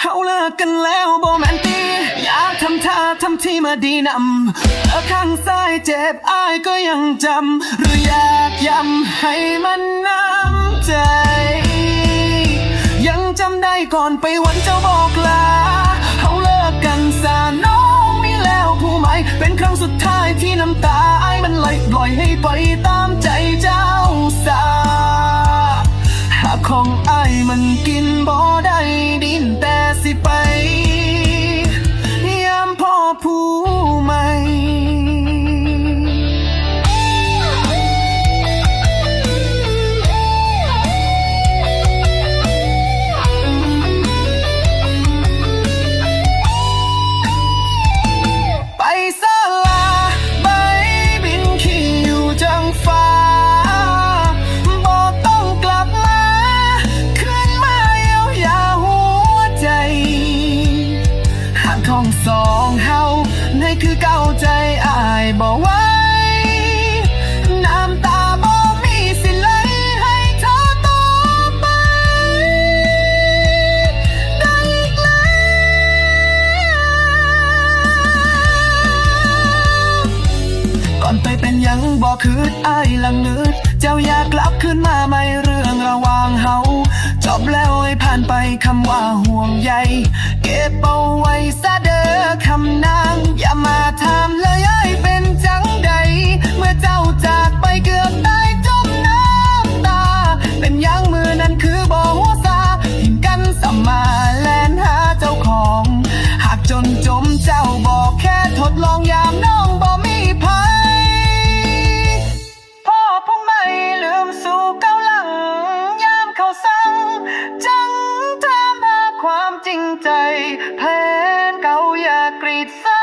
เฮาเลิกกันแล้วโบแมนตีอยากทำท่าทำที่มาดีนำเธอข้างซ้ายเจ็บอายก็ยังจำ หรืออยากย้ำให้มันน้ำใจ ยังจำได้ก่อนไปวันเจ้าบอกลาเฮาเลิกกันซาน้องมีแล้วผู้ไหมเป็นครั้งสุดท้ายที่น้ำตาอายมันไหลปล่อยให้ไปตามใจเจ้าสา น้องสองเฮาในคือเก้าใจอายบอกไว้น้ำตาบ่มีสิไหลให้เธอต่อไปได้อีกแล้วก่อนไปเป็นยังบอกคืดอายละเงืดเจ้าอยากกลับขึ้นมาไหมเรื่องระวางเฮาจบแล้วให้ผ่านไปคำว่าห่วงใยเก็บเอาไว้ซะ จริงใจแผนเก่าอย่ากรีดซ้